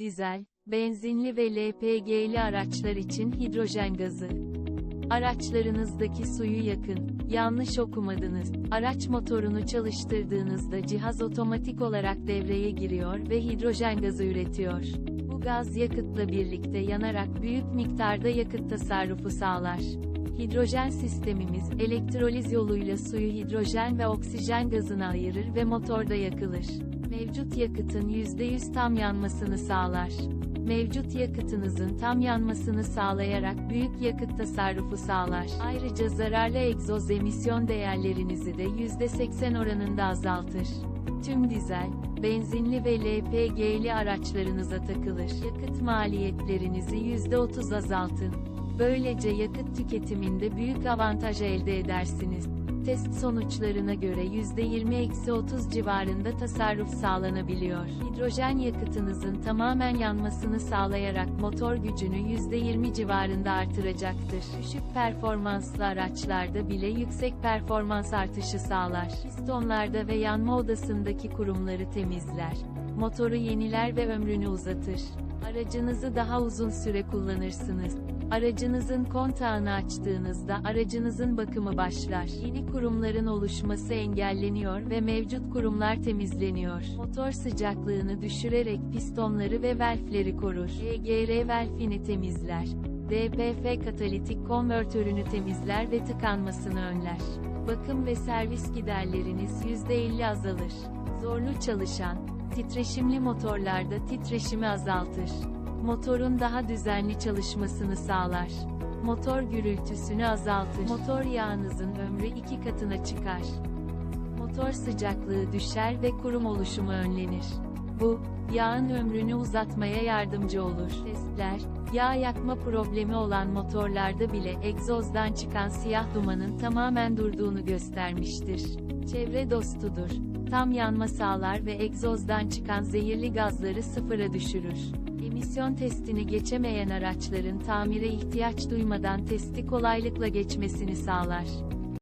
dizel, benzinli ve LPG'li araçlar için hidrojen gazı. Araçlarınızdaki suyu yakın. Yanlış okumadınız. Araç motorunu çalıştırdığınızda cihaz otomatik olarak devreye giriyor ve hidrojen gazı üretiyor. Bu gaz yakıtla birlikte yanarak büyük miktarda yakıt tasarrufu sağlar. Hidrojen sistemimiz, elektroliz yoluyla suyu hidrojen ve oksijen gazına ayırır ve motorda yakılır. Mevcut yakıtın %100 tam yanmasını sağlar. Mevcut yakıtınızın tam yanmasını sağlayarak büyük yakıt tasarrufu sağlar. Ayrıca zararlı egzoz emisyon değerlerinizi de %80 oranında azaltır. Tüm dizel, benzinli ve LPG'li araçlarınıza takılır. Yakıt maliyetlerinizi %30 azaltın. Böylece yakıt tüketiminde büyük avantaj elde edersiniz. Test sonuçlarına göre %20-30 civarında tasarruf sağlanabiliyor. Hidrojen yakıtınızın tamamen yanmasını sağlayarak motor gücünü %20 civarında artıracaktır. Düşük performanslı araçlarda bile yüksek performans artışı sağlar. Pistonlarda ve yanma odasındaki kurumları temizler. Motoru yeniler ve ömrünü uzatır. Aracınızı daha uzun süre kullanırsınız. Aracınızın kontağını açtığınızda aracınızın bakımı başlar. Yeni kurumların oluşması engelleniyor ve mevcut kurumlar temizleniyor. Motor sıcaklığını düşürerek pistonları ve valfleri korur. EGR valfini temizler. DPF katalitik konvertörünü temizler ve tıkanmasını önler. Bakım ve servis giderleriniz %50 azalır. Zorlu çalışan, titreşimli motorlarda titreşimi azaltır. Motorun daha düzenli çalışmasını sağlar. Motor gürültüsünü azaltır. Motor yağınızın ömrü iki katına çıkar. Motor sıcaklığı düşer ve kurum oluşumu önlenir. Bu, yağın ömrünü uzatmaya yardımcı olur. Testler, yağ yakma problemi olan motorlarda bile egzozdan çıkan siyah dumanın tamamen durduğunu göstermiştir. Çevre dostudur. Tam yanma sağlar ve egzozdan çıkan zehirli gazları sıfıra düşürür. Emisyon testini geçemeyen araçların tamire ihtiyaç duymadan testi kolaylıkla geçmesini sağlar.